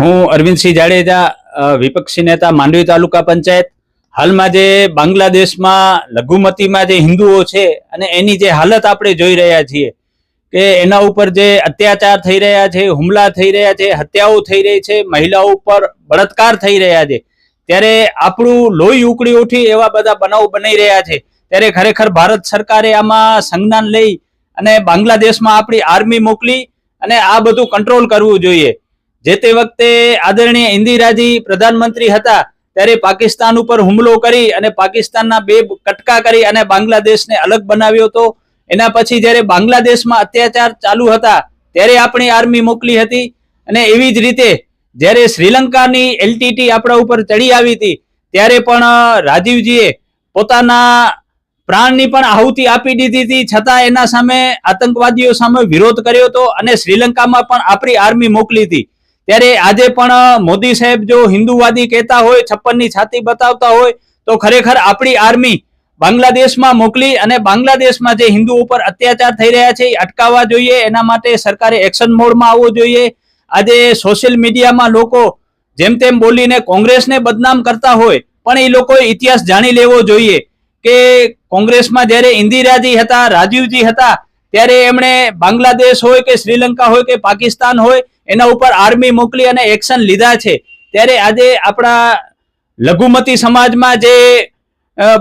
હું અરવિંદસિંહ જાડેજા વિપક્ષી નેતા, માંડવી તાલુકા પંચાયત. હાલમાં જે બાંગ્લાદેશમાં લઘુમતીમાં જે હિન્દુઓ છે અને એની જે હાલત આપણે જોઈ રહ્યા છીએ કે એના ઉપર જે અત્યાચાર થઈ રહ્યા છે, હુમલા થઈ રહ્યા છે, હત્યાઓ થઈ રહી છે, મહિલાઓ ઉપર બળાત્કાર થઈ રહ્યા છે. ત્યારે આપણું લોહી ઉકળી ઉઠી એવા બધા બનાવો બની રહ્યા છે. ત્યારે ખરેખર ભારત સરકારે આમાં સંજ્ઞાન લઈ અને બાંગ્લાદેશમાં આપણી આર્મી મોકલી અને આ બધું કંટ્રોલ કરવું જોઈએ. જે તે વખતે આદરણીય ઇન્દિરાજી પ્રધાનમંત્રી હતા, ત્યારે પાકિસ્તાન ઉપર હુમલો કરી અને પાકિસ્તાનના બે કટકા કરી અને બાંગ્લાદેશને અલગ બનાવ્યો હતો. એના પછી જ્યારે બાંગ્લાદેશમાં અત્યાચાર ચાલુ હતા, ત્યારે આપણી આર્મી મોકલી હતી અને એવી જ રીતે જ્યારે શ્રીલંકાની એલટીટી આપણા ઉપર ચડી આવી હતી, ત્યારે પણ રાજીવજીએ પોતાના પ્રાણની પણ આહુતિ આપી દીધી હતી. છતાં એના સામે આતંકવાદીઓ સામે વિરોધ કર્યો હતો અને શ્રીલંકામાં પણ આપણી આર્મી મોકલી હતી. ત્યારે આજે પણ મોદી સાહેબ જો હિન્દુવાદી કહેતા હોય, છપ્પનની છાતી બતાવતા હોય, તો ખરેખર આપણી આર્મી બાંગ્લાદેશમાં મોકલી અને બાંગ્લાદેશમાં જે હિન્દુ ઉપર અત્યાચાર થઈ રહ્યા છે, એ અટકાવવા જોઈએ. એના માટે સરકારે એક્શન મોડમાં આવવું જોઈએ. આજે સોશિયલ મીડિયામાં લોકો જેમ તેમ બોલીને કોંગ્રેસને બદનામ કરતા હોય, પણ એ લોકોએ ઇતિહાસ જાણી લેવો જોઈએ કે કોંગ્રેસમાં જ્યારે ઇન્દિરાજી હતા, રાજીવજી હતા, ત્યારે એમણે બાંગ્લાદેશ હોય કે શ્રીલંકા હોય કે પાકિસ્તાન હોય એના ઉપર આર્મી મોકલી અને એક્શન લીધા છે. ત્યારે આજે આપણા લઘુમતી સમાજમાં જે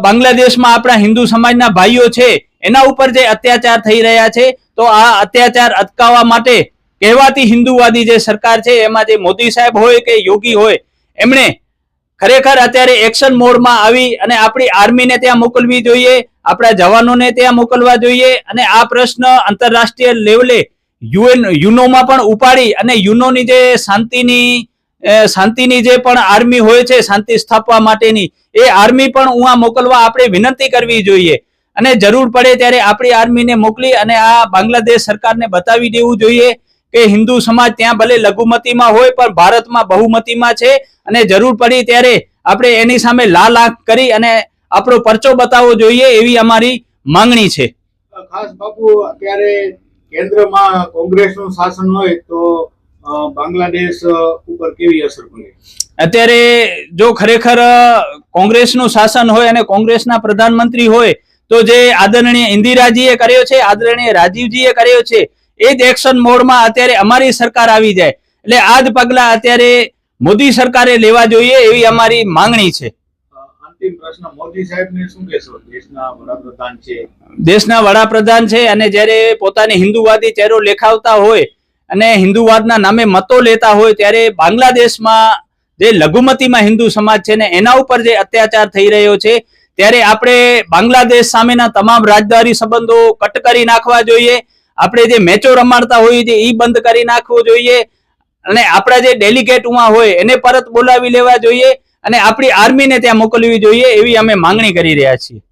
બાંગ્લાદેશમાં આપણા હિન્દુ સમાજના ભાઈઓ છે, એના ઉપર જે અત્યાચાર થઈ રહ્યા છે, તો આ અત્યાચાર અટકાવવા માટે કહેવાતી હિન્દુવાદી જે સરકાર છે, એમાં જે મોદી સાહેબ હોય કે યોગી હોય, એમણે ખરેખર અત્યારે એક્શન મોડમાં આવી અને આપણી આર્મીને ત્યાં મોકલવી જોઈએ, આપણા જવાનોને ત્યાં મોકલવા જોઈએ અને આ પ્રશ્ન આંતરરાષ્ટ્રીય લેવલે યુએન યુનોમાં પણ ઉપાડી અને યુનોની જે શાંતિની શાંતિની જે પણ આર્મી હોય છે, શાંતિ સ્થાપવા માટેની, એ આર્મી પણ ઉવા મોકલવા આપણે વિનંતી કરવી જોઈએ. અને જરૂર પડે ત્યારે આપણી આર્મીને મોકલી અને આ બાંગ્લાદેશ સરકારને બતાવી દેવું જોઈએ કે હિન્દુ સમાજ ત્યાં ભલે લઘુમતીમાં હોય, પણ ભારતમાં બહુમતીમાં છે. અને જરૂર પડી ત્યારે આપણે એની સામે લાલ આંખ કરી અને આપણો પરચો બતાવવો જોઈએ એવી અમારી માંગણી છે. ખાસ બાપુ, અત્યારે કેન્દ્રમાં કોંગ્રેસનું શાસન હોય તો બાંગ્લાદેશ ઉપર કેવી અસર પડે? અત્યારે જો ખરેખર કોંગ્રેસનું શાસન હોય અને કોંગ્રેસના પ્રધાનમંત્રી હોય, તો જે આદરણીય ઇન્દિરાજીએ કર્યો છે, આદરણીય રાજીવજીએ કર્યો છે, એ જ એક્શન મોડમાં અત્યારે અમારી સરકાર આવી જાય. એટલે આ જ પગલા અત્યારે મોદી સરકારે લેવા જોઈએ એવી અમારી માંગણી છે. દેશના વડાપ્રધાન છે. અને જ્યારે પોતાની હિન્દુવાદી ચહેરો લેખાવતા હોય અને હિન્દુવાદના નામે મતો લેતા હોય ત્યારે બાંગ્લાદેશમાં જે લઘુમતીમાં હિન્દુ સમાજ છે ને એના ઉપર જે અત્યાચાર થઈ રહ્યો છે, ત્યારે આપણે બાંગ્લાદેશ સામેના તમામ રાજદ્વારી સંબંધો કટ કરી નાખવા જોઈએ. આપણે જે મેચો રમાડતા હોઈએ છીએ એ બંધ કરી નાખવો જોઈએ. અને આપણા જે ડેલિગેટ ઉમાં હોય એને પરત બોલાવી લેવા જોઈએ. અને આપણી આર્મીને ત્યાં મોકલવી જોઈએ એવી અમે માંગણી કરી રહ્યા છીએ.